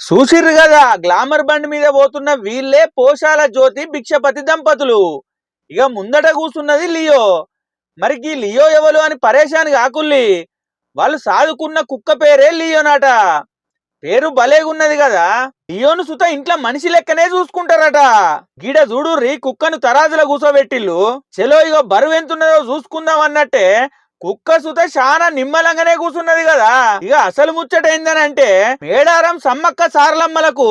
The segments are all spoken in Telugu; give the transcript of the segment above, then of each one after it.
చూసిర్రు కదా గ్లామర్ బండి మీద పోతున్న వీళ్ళే పోషాల జ్యోతి భిక్షపతి దంపతులు. ఇక ముందట కూసున్నది లియో. మరి ఈ లియో ఎవరు అని పరేషాన్ కాకుల్లి. వాళ్ళు సాదుకున్న కుక్క పేరే లియోనాట. పేరు భలేగున్నది కదా లియోను సుత ఇంట్లో మనిషి లెక్కనే చూసుకుంటారట. గీడ చూడుర్రి కుక్కను తరాజుల కూసోబెట్టిల్లు. చెలో ఇగో బరువు ఎంతున్నదో చూసుకుందాం అన్నట్టే కుక్క సుత చాలా నిమ్మలంగానే కూర్చున్నది కదా. ఇక అసలు ముచ్చట ఏందనంటే మేడారం సమ్మక్క సారలమ్మలకు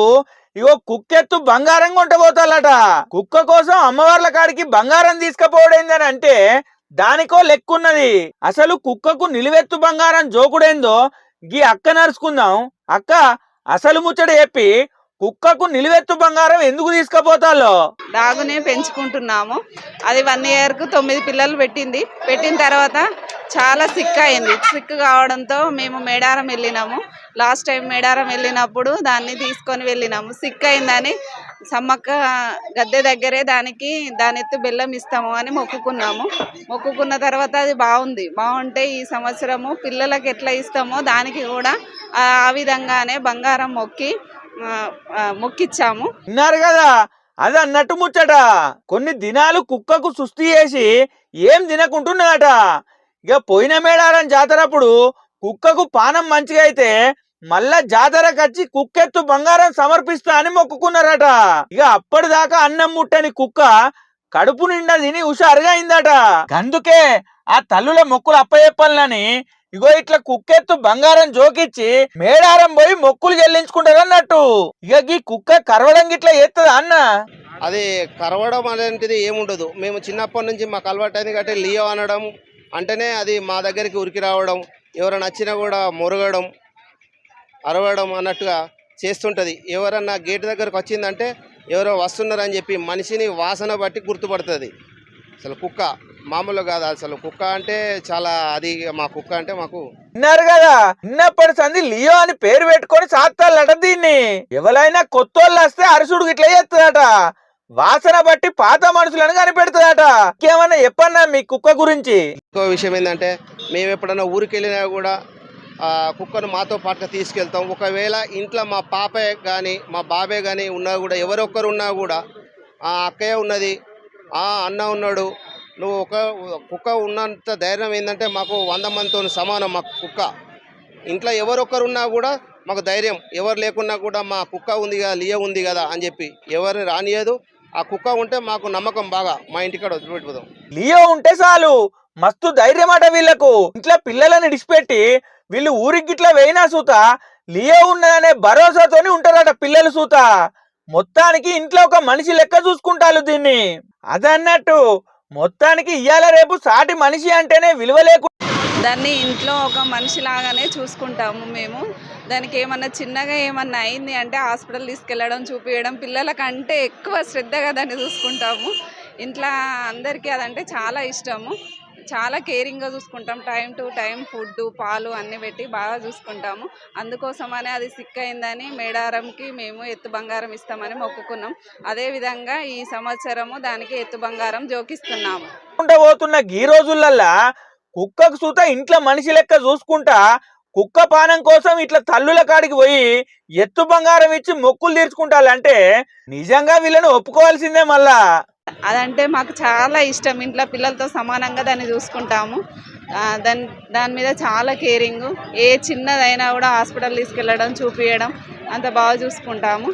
ఇగో కుక్కెత్తు బంగారం కొంటబోతాలట. కుక్క కోసం అమ్మవార్ల కాడికి బంగారం తీసుకుపోవడేందని అంటే దానికో లెక్కున్నది. అసలు కుక్కకు నిలువెత్తు బంగారం జోకుడేందో గీ అక్క నరుచుకుందాం అక్క అసలు ముచ్చట చెప్పి కుక్కకు నిలువెత్తు బంగారం ఎందుకు తీసుకుపోతాలో డాగుని పెంచుకుంటున్నాము. అది వన్ ఇయర్కు తొమ్మిది పిల్లలు పెట్టింది. పెట్టిన తర్వాత చాలా సిక్ అయింది. సిక్ కావడంతో మేము మేడారం వెళ్ళినాము. లాస్ట్ టైం మేడారం వెళ్ళినప్పుడు దాన్ని తీసుకొని వెళ్ళినాము. సిక్ అయిందని సమ్మక్క గద్దె దగ్గరే దానికి దాని ఎత్తు బెల్లం ఇస్తాము అని మొక్కుకున్నాము. మొక్కుకున్న తర్వాత అది బాగుంది. బాగుంటే ఈ సంవత్సరము పిల్లలకు ఎట్లా ఇస్తామో దానికి కూడా ఆ విధంగానే బంగారం మొక్కి మొక్కిచ్చాము. విన్నారు కదా? అది అన్నట్టు ముచ్చట. కొన్ని దినాలు కుక్కకు సుస్థి చేసి ఏం తినకుంటున్నదట ఇక పోయిన మేడారం జాతరప్పుడు కుక్కకు పానం మంచిగా అయితే మళ్ళా జాతరకు వచ్చి కుక్కెత్తు బంగారం సమర్పిస్తా అని మొక్కుకున్నారట. ఇక అప్పటిదాకా అన్నం ముట్టని కుక్క కడుపు నిండా తిని హుషారుగా అయిందట. అందుకే ఆ తల్లుల మొక్కులు అప్పచెప్పాలని ఇగో ఇట్లా కుక్కెత్తు బంగారం జోకిచ్చి మేడారం పోయి మొక్కులు చెల్లించుకుంటారు అన్నట్టు ఇక ఈ కుక్క కరవడం గిట్లా ఎత్తదా అన్న? అది కరవడం అనేది ఏముండదు. మేము చిన్నప్పటి నుంచి మాకు అలవాటు అయింది కాబట్టి లియో అనడం అంటేనే అది మా దగ్గరికి ఉరికి రావడం ఎవరైనా నచ్చినా కూడా మురగడం అరవడం అన్నట్టుగా చేస్తుంటుంది. ఎవరన్నా గేట్ దగ్గరకు వచ్చిందంటే ఎవరో వస్తున్నారని చెప్పి మనిషిని వాసన బట్టి గుర్తుపడుతుంది. అసలు కుక్క మామూలు కాదు అసలు కుక్క అంటే చాలా అది మా కుక్క అంటే మాకు విన్నారు కదా విన్నప్పటి సంది లియో అని పేరు పెట్టుకొని సాత్తాలట దీన్ని. ఎవరైనా కొత్త వాళ్ళు వస్తే అరుసుడు ఇట్లా చేస్తుందట. వాసన బట్టి పాత మనుషులను కనిపెడుతుందట. ఇంకేమన్నా చెప్పన్నా మీ కుక్క గురించి? ఇంకో విషయం ఏంటంటే మేము ఎప్పుడన్నా ఊరికి వెళ్ళినా కూడా ఆ కుక్కను మాతో పాటుగా తీసుకెళ్తాం. ఒకవేళ ఇంట్లో మా పాపే కానీ మా బాబే కానీ ఉన్నా కూడా ఎవరొక్కరు ఉన్నా కూడా ఆ అక్కయ్య ఉన్నది ఆ అన్న ఉన్నాడు నువ్వు ఒక కుక్క ఉన్నంత ధైర్యం ఏంటంటే మాకు వంద మందితో సమానం మా కుక్క. ఇంట్లో ఎవరొక్కరు ఉన్నా కూడా మాకు ధైర్యం. ఎవరు లేకున్నా కూడా మా కుక్క ఉంది కదా లియ ఉంది కదా అని చెప్పి ఎవరిని రానియదు ఆ కుక్క ఉంటే మాకు నమ్మకం బాగా మా ఇంటికాడ వదిలిపెట్టిపోతాం లియో ఉంటే చాలు. మస్తు ధైర్యం అట వీళ్ళకు. ఇంట్లో పిల్లలని ఇడిచిపెట్టి వీళ్ళు ఊరికి గిట్లా వేయినా సూత లియో ఉన్నదనే భరోసాతోని ఉంటారట పిల్లలు సూత. మొత్తానికి ఇంట్లో ఒక మనిషి లెక్క చూసుకుంటారు దీన్ని. అదన్నట్టు మొత్తానికి ఇయ్యాల రేపు సాటి మనిషి అంటేనే విలువ లేకుండా దాన్ని ఇంట్లో ఒక మనిషి లాగానే చూసుకుంటాము మేము. దానికి ఏమన్నా చిన్నగా ఏమన్నా అయింది అంటే హాస్పిటల్ తీసుకెళ్ళడం చూపించడం పిల్లలకంటే ఎక్కువ శ్రద్ధగా దాన్ని చూసుకుంటాము. ఇంట్లో అందరికీ అదంటే చాలా ఇష్టము. చాలా కేరింగ్గా చూసుకుంటాం. టైం టు టైం ఫుడ్ పాలు అన్నీ పెట్టి బాగా చూసుకుంటాము. అందుకోసమనే అది సిక్ అయిందని మేడారంకి మేము ఎత్తు బంగారం ఇస్తామని మొక్కుకున్నాం. అదేవిధంగా ఈ సంవత్సరము దానికి ఎత్తు బంగారం జోకిస్తున్నాము. పోతున్న ఈ రోజులల్లా కుక్కకు సూత ఇంట్లో మనిషి లెక్క చూసుకుంటా కుక్క పానం కోసం ఇట్లా తల్లుల కాడికి పోయి ఎత్తు బంగారం ఇచ్చి మొక్కులు తీర్చుకుంటాలంటే నిజంగా వీళ్ళని ఒప్పుకోవాల్సిందే మళ్ళా. అదంటే మాకు చాలా ఇష్టం. ఇంట్లో పిల్లలతో సమానంగా దాన్ని చూసుకుంటాము. దాని దాని మీద చాలా కేరింగ్. ఏ చిన్నదైనా కూడా హాస్పిటల్ తీసుకెళ్ళడం చూపించడం అంత బాగా చూసుకుంటాము.